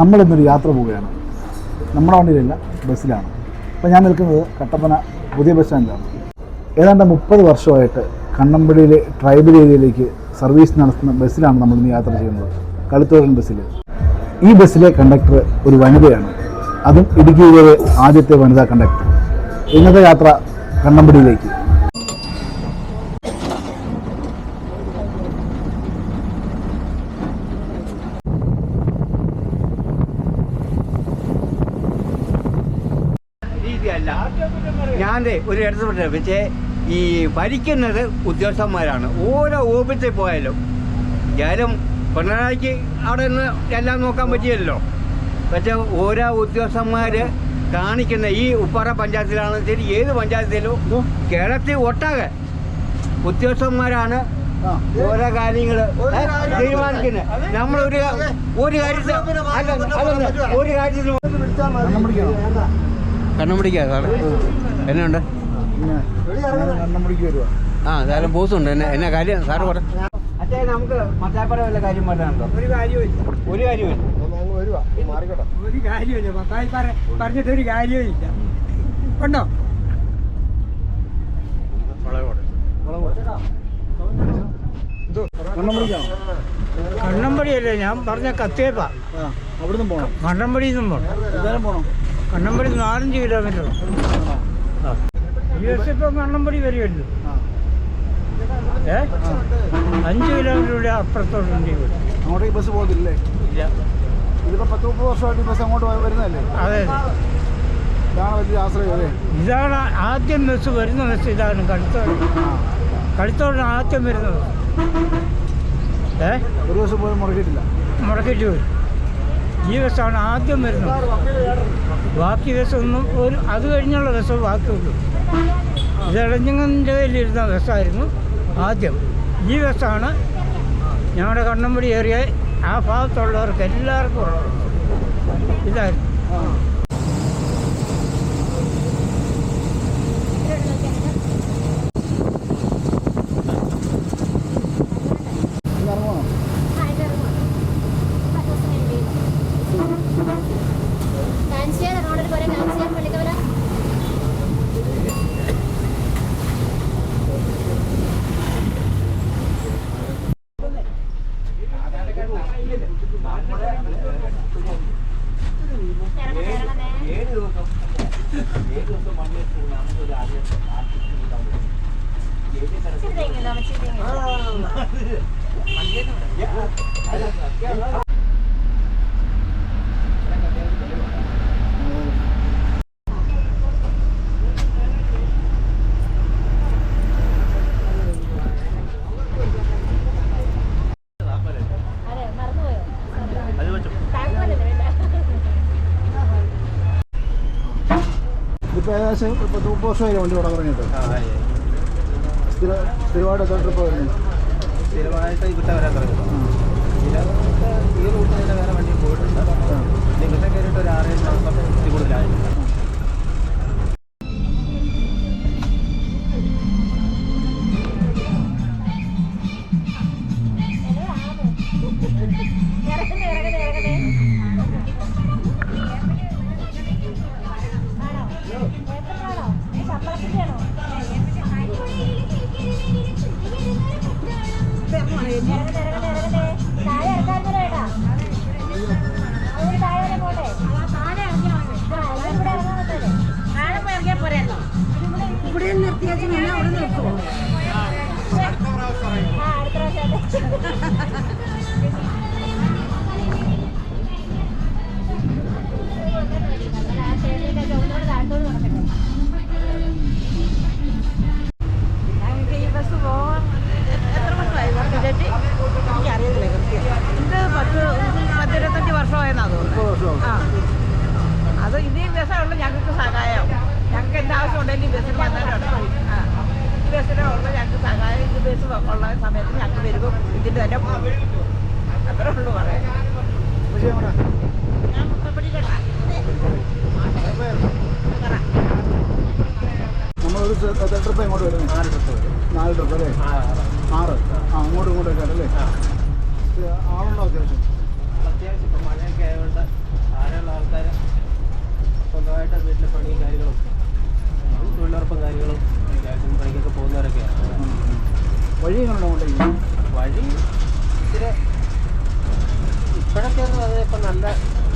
നമ്മളിന്നൊരു യാത്ര പോവുകയാണ്. നമ്മുടെ വണ്ടിയിലല്ല ബസ്സിലാണ്. അപ്പോൾ ഞാൻ നിൽക്കുന്നത് കട്ടപ്പന പുതിയ ബസ് സ്റ്റാൻഡിലാണ്. ഏതാണ്ട് മുപ്പത് വർഷമായിട്ട് കണ്ണമ്പടിയിലെ ട്രൈബൽ ഏരിയയിലേക്ക് സർവീസ് നടത്തുന്ന ബസ്സിലാണ് നമ്മൾ ഇന്ന് യാത്ര ചെയ്യുന്നത്. കളുത്തോഴൻ ബസ്സിൽ ഈ ബസ്സിലെ കണ്ടക്ടർ ഒരു വനിതയാണ്. അതും ഇടുക്കിയിലെ ആദ്യത്തെ വനിതാ കണ്ടക്ടർ ഇന്നത്തെ യാത്ര കണ്ണമ്പടിയിലേക്ക് ഞാൻ ഒരു ഇടത്ത് പറഞ്ഞു പക്ഷേ ഈ ഭരിക്കുന്നത് ഉദ്യോഗസ്ഥന്മാരാണ്. ഓരോ ഓഫീസിൽ പോയാലും ഞാനും പിണറായിക്ക് അവിടെ നിന്ന് എല്ലാം നോക്കാൻ പറ്റിയല്ലോ. പക്ഷേ ഓരോ ഉദ്യോഗസ്ഥന്മാർ കാണിക്കുന്ന ഈ ഉപ്പാറ പഞ്ചായത്തിലാണെന്ന് ശരി ഏത് പഞ്ചായത്തിലും കേരളത്തിൽ ഒട്ടാകെ ഉദ്യോഗസ്ഥന്മാരാണ് ഓരോ കാര്യങ്ങൾ തീരുമാനിക്കുന്നത്. നമ്മൾ ഒരു കാര്യത്തിൽ ഒരു കാര്യത്തിൽ കണ്ണം പിടിക്കാ സാറ് എന്നുണ്ട് ആ എന്തായാലും ബോസുണ്ട്. എന്നെ എന്നാ കാര്യം സാറ് പറ. അച്ഛാ നമുക്ക് മത്താപ്പറ വല്ല കാര്യം പറയാനുണ്ടോ ഒരു കാര്യമില്ല ഒരു കാര്യമില്ല ഒരു കാര്യമില്ല പത്തായി പറ പറഞ്ഞിട്ട് ഒരു കാര്യമില്ല ഉണ്ടോ? കണ്ണമ്പടിക്കാണോ കണ്ണമ്പടിയല്ലേ? ഞാൻ പറഞ്ഞ കത്തേപ്പ പോണം. കണ്ണമ്പടിയിൽ നിന്നും പോണം. എന്തായാലും പോകണം കണ്ണമ്പടി നാലഞ്ച് കിലോമീറ്റർ ഈ വർഷം ഇപ്പം കണ്ണമ്പടി വരുമല്ലോ ഏ? അഞ്ച് കിലോമീറ്റർ അപ്പുറത്തോട്ടുണ്ട് ഈ വീട്. അങ്ങോട്ടേക്ക് ബസ് പോകത്തില്ലേ? ഇല്ല. ഇതിപ്പോൾ പത്ത് മുപ്പത് വർഷമായിട്ട് ഈ ബസ് അങ്ങോട്ട് വരുന്നതല്ലേ? അതെ. ഇതാണ് വലിയ ആശ്രയം അല്ലേ? ഇതാണ് ആദ്യം ബസ് വരുന്ന ബസ് ഇതാണ് കടുത്തോട്. കടുത്തോടാണ് ആദ്യം വരുന്നത് ഏ? ഒരു ബസ് പോലും മുടക്കിയിട്ടില്ല. മുടക്കിട്ട് വരും ഈ ബസ്സാണ് ആദ്യം വരുന്നത്. ബാക്കി ബസ്സൊന്നും ഒരു അത് കഴിഞ്ഞുള്ള ബസ് ബാക്കിയുള്ളൂ. ഇത് ഇടഞ്ഞങ്ങന്റെ കയ്യിലിരുന്ന ബസ്സായിരുന്നു ആദ്യം. ഈ ബസ്സാണ് ഞങ്ങളുടെ കണ്ണമ്പടി ഏറിയ ആ ഭാഗത്തുള്ളവർക്ക് എല്ലാവർക്കും ഉള്ളത്. ഇതായിരുന്നു ഇന്ന് ഇറങ്ങുവാണോ ഏഴ് ദിവസം ഏഴ് ദിവസം വണ്ടി വെച്ച് നമുക്കൊരു ആദ്യം ഇതിപ്പോൾ ഏകദേശം പത്ത് മുപ്പത് വർഷമായി വണ്ടി ഇവിടെ പറഞ്ഞിട്ട് സ്ഥിര സ്ഥിരമായിട്ട് എത്ര ട്രിപ്പ് വരുന്നു? സ്ഥിരമായിട്ട് ഇവിടെ വരാൻ തുടങ്ങുന്നു ഈ റൂട്ടിൽ തന്നെ വേറെ വണ്ടി പോയിട്ടുണ്ട്. നിങ്ങളുടെ കയറിയിട്ട് ഒരു ആറേഴ് മാസം ഇതിൽ കൂടുതലായി ഇവിടെ നിർത്തിയാച്ച് ഞാൻ അവിടെ നിർത്തുമോ സമയത്ത് ഞങ്ങൾ വരുമ്പോൾ ഇതിന്റെ തന്നെ അത്രേ ഉള്ളൂ കേട്ടാ നമ്മളൊരു ട്രിപ്പ് ഇങ്ങോട്ട് വരും ആറ് ട്രിപ്പ് വരും നാല് ട്രിപ്പ് അല്ലേ ആറ് ആ. അങ്ങോട്ടും ഇങ്ങോട്ടും ഒക്കെ അല്ലേ അത്യാവശ്യം അത്യാവശ്യം ഇപ്പം മഴയൊക്കെ ആയതുകൊണ്ട് ആരെയുള്ള ആൾക്കാർ സ്വന്തമായിട്ട് വീട്ടിലെ പണിയും കാര്യങ്ങളും തൊഴിലുറപ്പും കാര്യങ്ങളും അത്യാവശ്യം പണിക്കൊക്കെ പോകുന്നവരൊക്കെയാണ് വഴി എങ്ങനെ ഉണ്ടെങ്കിൽ വഴി ഇച്ചിരി ഇപ്പോഴൊക്കെ എന്ന് പറഞ്ഞാൽ ഇപ്പം നല്ല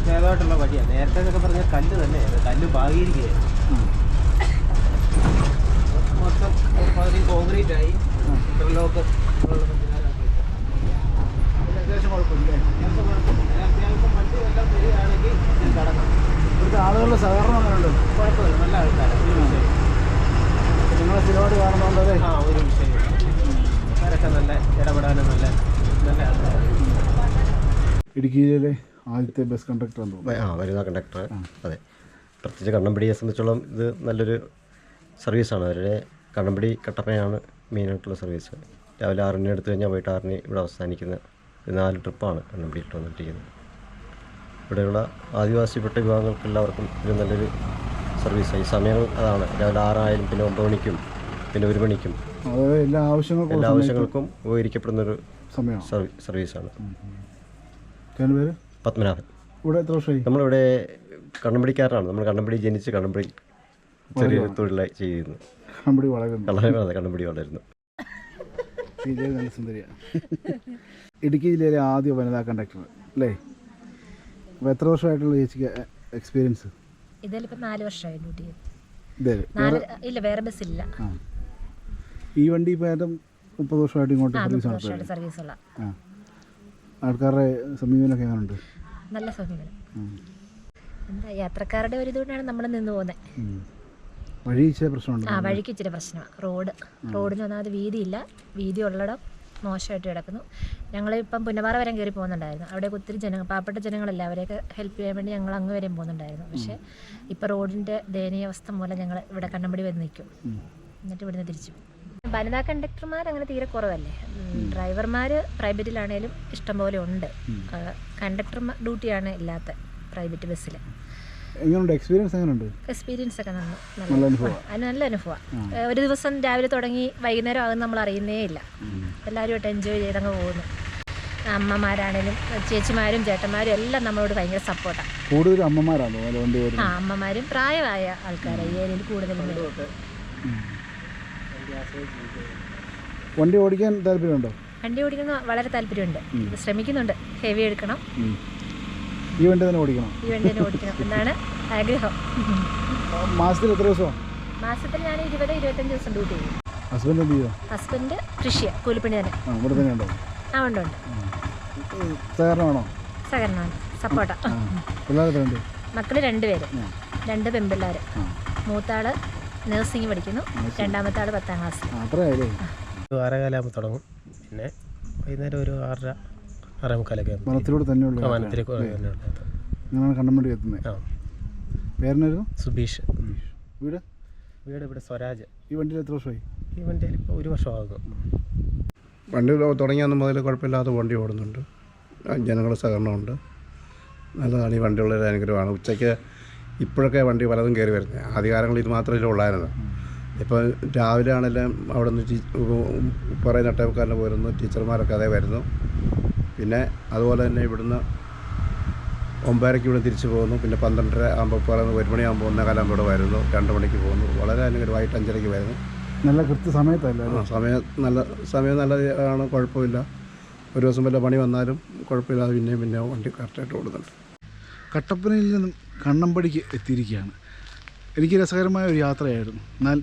ഭേദമായിട്ടുള്ള വഴിയാണ് നേരത്തെ എന്നൊക്കെ പറഞ്ഞാൽ കല്ല് തന്നെ കല്ല് പാകിയിരിക്കുകയായിരുന്നു മൊത്തം പകുതി കോൺക്രീറ്റ് ആയി ഇന്റർലോക്ക് അത്യാവശ്യം കുഴപ്പമില്ല അത്യാവശ്യം വണ്ടി എല്ലാം വരികയാണെങ്കിൽ ഇതിൽ കടക്കാം ഇവിടുത്തെ ആളുകളുടെ സഹകരണം അങ്ങനെയുണ്ട് കുഴപ്പമില്ല നല്ല ആൾക്കാരാണ് ഒരു വിഷയം നിങ്ങളെ സ്ഥിരമായിട്ട് കാണുന്നതുകൊണ്ട് അല്ലേ ആ ഒരു വിഷയം അവരൊക്കെ നല്ല ഇടപെടാനും നല്ല നല്ല ആൾക്കാരാണ് ഇടുക്കി ജില്ലയിലെ ആദ്യത്തെ ബസ് കണ്ടക്ടർ ആ വരുന്ന കണ്ടക്ടർ അതെ. പ്രത്യേകിച്ച് കണ്ണമ്പടിയെ സംബന്ധിച്ചോളം ഇത് നല്ലൊരു സർവീസാണ് അവരുടെ കണ്ണമ്പടി കട്ടപ്പനയാണ് മെയിനായിട്ടുള്ള സർവീസ് രാവിലെ ആറിന് എടുത്തു കഴിഞ്ഞാൽ വൈകിട്ട് ആറിന് ഇവിടെ അവസാനിക്കുന്ന ഒരു നാല് ട്രിപ്പാണ് കണ്ണമ്പടിയിട്ട് വന്നിട്ടിരിക്കുന്നത്. ഇവിടെയുള്ള ആദിവാസിപ്പെട്ട വിഭാഗങ്ങൾക്ക് എല്ലാവർക്കും ഇത് നല്ലൊരു സർവീസാണ് ഈ സമയങ്ങൾ അതാണ്. രാവിലെ ആറായാലും പിന്നെ ഒമ്പത് മണിക്കും പിന്നെ ഒരു മണിക്കും എല്ലാ ആവശ്യങ്ങൾക്കും എല്ലാ ആവശ്യങ്ങൾക്കും ഉപകരിക്കപ്പെടുന്നൊരു സർവീ സർവീസാണ് പേര്? പത്മനാഭൻ. ഇവിടെ എത്ര വർഷമായി? നമ്മളിവിടെ കണ്ണമ്പടിക്കാരനാണ്. നമ്മൾ കണ്ണമ്പടി ജനിച്ച് കണ്ണമ്പടി ചെറിയ തൊഴിലായി ചെയ്യുന്നു. കണ്ണമ്പടി വളരുന്നു. കണ്ണമ്പടി വളരുന്നു. നല്ല സുന്ദരിയാണ് ഇടുക്കി ജില്ലയിലെ ആദ്യ വനിതാ കണ്ടക്ടർ അല്ലേ? അപ്പോൾ എത്ര വർഷമായിട്ടുള്ള ചേച്ചിക്ക് എക്സ്പീരിയൻസ് ഇതിലിപ്പോൾ നാല് വർഷമായി ഡ്യൂട്ടി ചെയ്ത് ഇതേ നാല് ഇല്ല വേറെ ബസ് ഇല്ല. ഈ വണ്ടി ഇപ്പോൾ ഏതാണ്ട് മുപ്പത് വർഷമായിട്ട് ഇങ്ങോട്ട് സർവീസ് ഉള്ള. സർവീസുള്ള ആൾക്കാരുടെ സമീപനമൊക്കെ എങ്ങനെയുണ്ട് നല്ല സമീപനം. എന്താ യാത്രക്കാരുടെ ഒരു ഇതുകൊണ്ടാണ് നമ്മൾ നിന്ന് പോകുന്നത്. വഴി ഇച്ചിരി പ്രശ്നമുണ്ട്? ആ വഴിക്ക് ഇച്ചിരി പ്രശ്നമാണ് റോഡ്. റോഡിന് ഒന്നാമത് വീതിയില്ല. വീതി ഉള്ളടം മോശമായിട്ട് കിടക്കുന്നു. ഞങ്ങൾ ഇപ്പം പുന്നപ്പാറ വരെ കയറി പോകുന്നുണ്ടായിരുന്നു. അവിടെ ഒത്തിരി ജനങ്ങൾ പാവപ്പെട്ട ജനങ്ങളല്ല അവരെയൊക്കെ ഹെൽപ്പ് ചെയ്യാൻ വേണ്ടി ഞങ്ങൾ അങ്ങ് വരെയും പോകുന്നുണ്ടായിരുന്നു. പക്ഷേ ഇപ്പോൾ റോഡിന്റെ ദയനീയാവസ്ഥ മൂലം ഞങ്ങൾ ഇവിടെ കണ്ണമ്പടി വന്ന് നിൽക്കും. എന്നിട്ട് ഇവിടുന്ന് തിരിച്ചു പോകും. വനിതാ കണ്ടക്ടർമാർ അങ്ങനെ തീരെ കുറവല്ലേ? ഡ്രൈവർമാർ പ്രൈവറ്റിലാണേലും ഇഷ്ടംപോലെ ഉണ്ട്. കണ്ടക്ടർ ഡ്യൂട്ടിയാണ് ഇല്ലാത്ത പ്രൈവറ്റ് ബസ്സിൽ എങ്ങനെയുണ്ട് എക്സ്പീരിയൻസ് എങ്ങനെയുണ്ട് എക്സ്പീരിയൻസ് ഒക്കെ നന്നു നല്ല അത് നല്ല അനുഭവമാണ് ഒരു ദിവസം രാവിലെ തുടങ്ങി വൈകുന്നേരം ആകുന്ന നമ്മൾ അറിയുന്നേ ഇല്ല. എല്ലാവരുമായിട്ട് എൻജോയ് ചെയ്തങ്ങ് പോകുന്നു. അമ്മമാരാണേലും ചേച്ചിമാരും ചേട്ടന്മാരും എല്ലാം നമ്മളോട് ഭയങ്കര സപ്പോർട്ടാണ് കൂടുതലും അമ്മമാരാണോ? ആ അമ്മമാരും പ്രായമായ ആൾക്കാരാണ് ഈ ഏരിയയിൽ കൂടുതലും. വണ്ടി ഓടിക്കാൻ താല്പര്യമുണ്ടോ? വണ്ടി ഓടിക്കുന്ന വളരെ താല്പര്യമുണ്ട്. ശ്രമിക്കുന്നുണ്ട്. ഹെവി എടുക്കണം. ഈ വണ്ടി തന്നെ ഓടിക്കണം. ഈ വണ്ടി തന്നെ ഓടിക്കണം എന്നാണ് ആഗ്രഹം. മാസത്തിൽ എത്ര ദിവസം മാസത്തിൽ ഞാൻ ഇരുപത് ഇരുപത്തഞ്ച് ദിവസം ഡ്യൂട്ടി ചെയ്യും. ഹസ്ബൻഡ് എന്ത് ചെയ്യുക ഹസ്ബൻഡ് കൃഷിയാണ് കൂലിപ്പണി തന്നെ. ആ ഇവിടെ തന്നെ ഉണ്ടോ? ആ ഉണ്ട് ഉണ്ട്. സഹകരണമാണോ? സഹകരണമാണ്. സപ്പോർട്ടാ. പിള്ളേരെ ഉണ്ട്? മക്കൾ രണ്ടുപേര്. രണ്ട് പെൺപിള്ളേർ മൂത്താൾ നഴ്സിംഗ് പഠിക്കുന്നു. രണ്ടാമത്തെ ആൾ പത്താം ക്ലാസ് ഒരു ആറേകാലാകുമ്പോൾ തുടങ്ങും. പിന്നെ വൈകുന്നേരം ഒരു ആറര ആറേ മുക്കാലൊക്കെ വനത്തിലൂടെ തന്നെയുള്ള അങ്ങനെയാണ് കണ്ണമ്പടി എത്തുന്നത്. പേരെന്നായിരുന്നു? സുബീഷ്. വീട്? വീട് ഇവിടെ സ്വരാജ്. ഈ വണ്ടിയിൽ എത്ര വർഷമായി? ഈ വണ്ടിയിൽ ഇപ്പോൾ ഒരു വർഷമാകും വണ്ടി തുടങ്ങിയാൽ മുതൽ കുഴപ്പമില്ലാതെ വണ്ടി ഓടുന്നുണ്ട്. ജനങ്ങളുടെ സഹകരണമുണ്ട്. നല്ലതാണ് ഈ വണ്ടിയുള്ളൊരു അനുഗ്രഹമാണ്. ഉച്ചയ്ക്ക് ഇപ്പോഴൊക്കെ വണ്ടി പലതും കയറി വരുന്നത്. ആദ്യകാലങ്ങളിൽ ഇത് മാത്രമല്ല ഉള്ളായിരുന്നു ഇപ്പോൾ രാവിലെ ആണെല്ലാം അവിടെ നിന്ന് ടീ കുറേ നട്ടേക്കാരന് പോരുന്നു ടീച്ചർമാരൊക്കെ അതേ വരുന്നു. പിന്നെ അതുപോലെ തന്നെ ഇവിടുന്ന് ഒമ്പതരയ്ക്ക് ഇവിടെ തിരിച്ചു പോകുന്നു. പിന്നെ പന്ത്രണ്ടര ആകുമ്പോൾ പറയുന്നത് ഒരു മണിയാകുമ്പോൾ ഒന്നേകാലാകുമ്പോൾ ഇവിടെ വരുന്നു. രണ്ട് മണിക്ക് പോകുന്നു. വളരെ അനുഗ്രഹമായിട്ട് അഞ്ചരയ്ക്ക് വരുന്നു. നല്ല കൃത്യസമയത്തല്ലേ ആ സമയം നല്ല സമയം നല്ലതാണ് കുഴപ്പമില്ല. ഒരു ദിവസം വല്ല പണി വന്നാലും കുഴപ്പമില്ലാതെ പിന്നെയും പിന്നെ വണ്ടി കറക്റ്റായിട്ട് ഓടുന്നുണ്ട്. കട്ടപ്പനയിൽ നിന്നും കണ്ണമ്പടിക്ക് എത്തിയിരിക്കുകയാണ്. എനിക്ക് രസകരമായ ഒരു യാത്രയായിരുന്നു. എന്നാൽ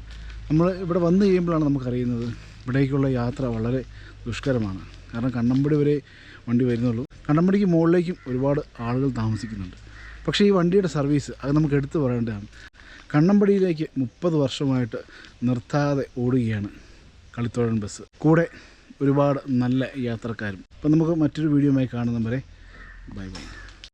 നമ്മൾ ഇവിടെ വന്നു കഴിയുമ്പോഴാണ് നമുക്കറിയുന്നത് ഇവിടേക്കുള്ള യാത്ര വളരെ ദുഷ്കരമാണ്. കാരണം കണ്ണമ്പടി വരെ വണ്ടി വരുന്നുള്ളൂ. കണ്ണമ്പടിക്ക് മുകളിലേക്കും ഒരുപാട് ആളുകൾ താമസിക്കുന്നുണ്ട്. പക്ഷേ ഈ വണ്ടിയുടെ സർവീസ് അത് നമുക്ക് എടുത്തു പറയേണ്ടതാണ്. കണ്ണമ്പടിയിലേക്ക് മുപ്പത് വർഷമായിട്ട് നിർത്താതെ ഓടുകയാണ് കളിത്തോഴൻ ബസ്. കൂടെ ഒരുപാട് നല്ല യാത്രക്കാരും. അപ്പം നമുക്ക് മറ്റൊരു വീഡിയോ വീഡിയോയുമായി കാണുന്നവരെ ബൈ ബൈ.